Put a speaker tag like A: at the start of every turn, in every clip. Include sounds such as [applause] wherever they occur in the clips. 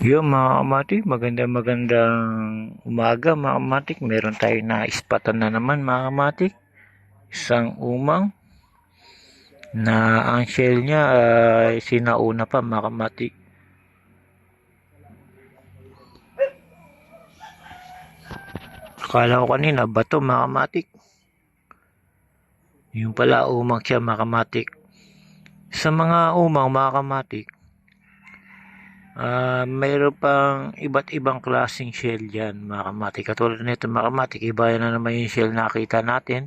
A: Yo mga kamatik, maganda magandang umaga mga kamatik. Meron tayo na ispatan na naman mga kamatik. Isang umang na ang shell niya ay sinauna pa mga kamatik. Akala ko kanina bato mga kamatik. Yung pala umang siya mga kamatik. Sa mga umang mga kamatik, Ah, mayroon pang iba't ibang klaseng shell dyan, mga kamatik. Katulad nito, mga kamatik, iba na naman yung shell na nakita natin.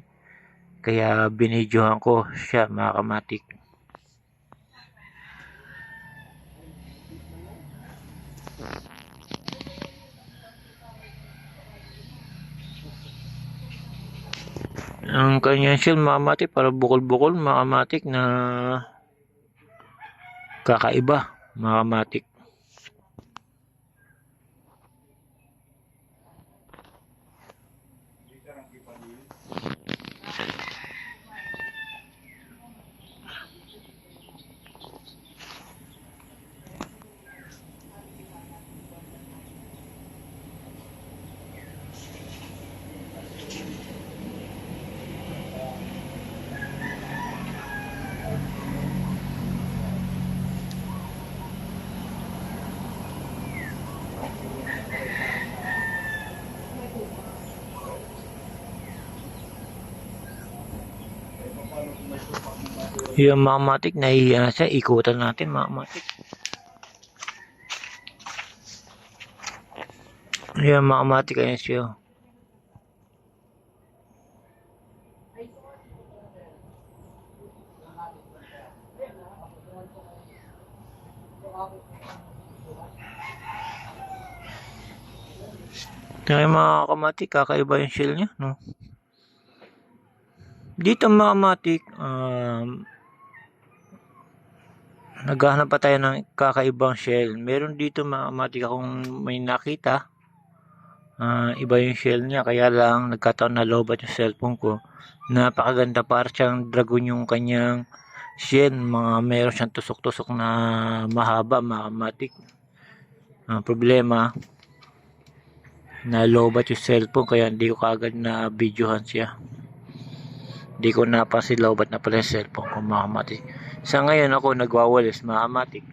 A: Kaya binidyohan ko siya, mga kamatik. Ang kanyang shell, mga kamatik, para bukol-bukol, mga kamatik, na kakaiba, mga Yung mga nahihiya na siya. Ikutan natin mga matik. Yung mga matik, ayan siya. Kaya mga kamatik, kakaiba yung shell niya, no? Dito mga kamatik, um, naghahanap pa tayo ng kakaibang shell. Meron dito mga kamatik akong may nakita. Ah, iba yung shell niya, kaya lang nagkataon na lobat yung cellphone ko. Napakaganda, para siyang dragon yung kanyang shell. Mga meron siyang tusok-tusok na mahaba, mga kamatik. Ang problema, na lobat yung cellphone kaya hindi ko kagad na videohan siya hindi ko napansin lobat na pala yung cellphone ko mga sa ngayon ako nagwawalis mga kamatik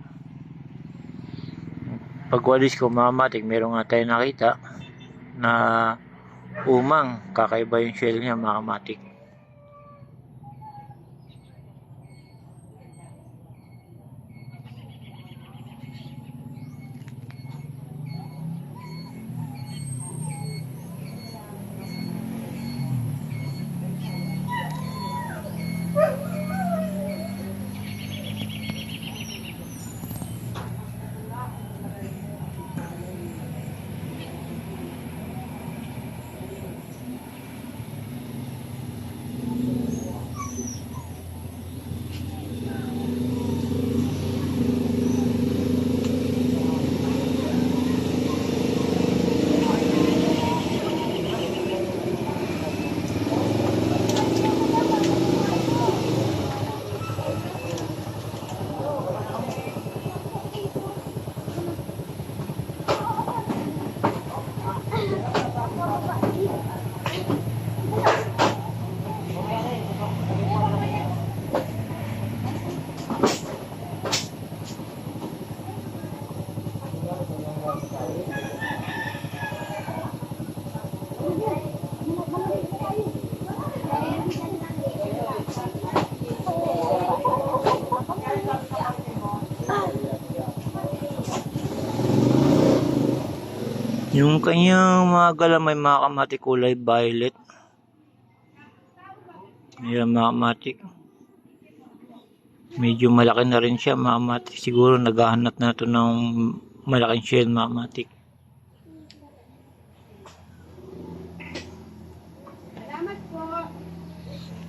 A: pagwalis ko mga kamatik meron nga tayo nakita na umang kakaiba yung shell niya mga yung kanyang mga galamay mga kamatik kulay violet. Yan mga kamatik medyo malaki na rin siya mga kamatik siguro naghahanap na ito ng malaking shell mga kamatik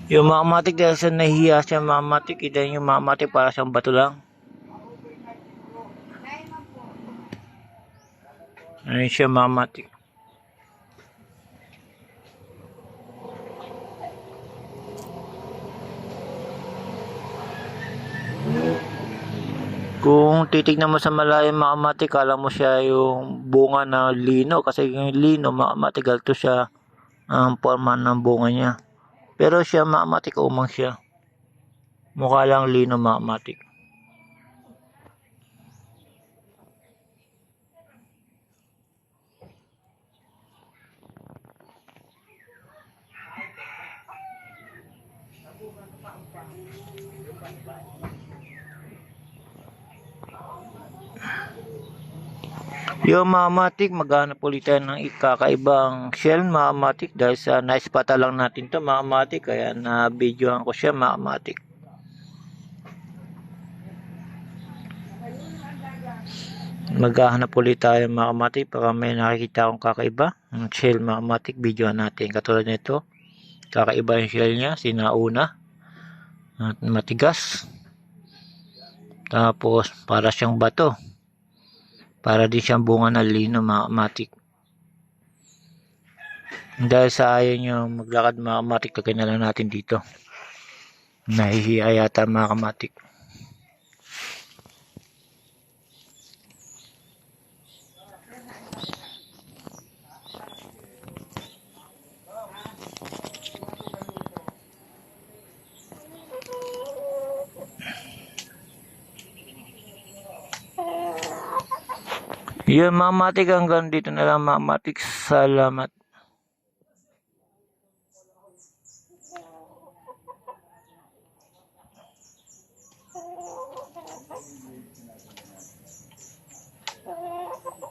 A: yung mga kamatik dahil sa nahihiya siya mga kita yung mga kamatik para siyang bato lang Ayun siya mga kamatik Kung titignan mo sa malayo mga kala mo siya yung bunga na lino. Kasi yung lino, mga galto siya ang forma ng bunga niya. Pero siya mga kamatik, umang siya. Mukha lang lino mga kamatik. Yung mga matik, maghanap ulit tayo ng ikakaibang shell mga matik dahil sa naispata lang natin to mga matik kaya na videohan ko siya mga matik. Maghahanap ulit tayo mga matik para may nakikita akong kakaiba. Ang shell mga matik, videohan natin. Katulad nito, kakaiba yung shell niya, sinauna. At matigas. Tapos, para siyang bato. Para din siyang bunga ng lino matik. Dahil sa ayaw nyo maglakad mga kamatik, lang natin dito. Nahihiya yata mga. Yun mga matik, hanggang dito na lang mga matik. Salamat.
B: Thank [laughs] you.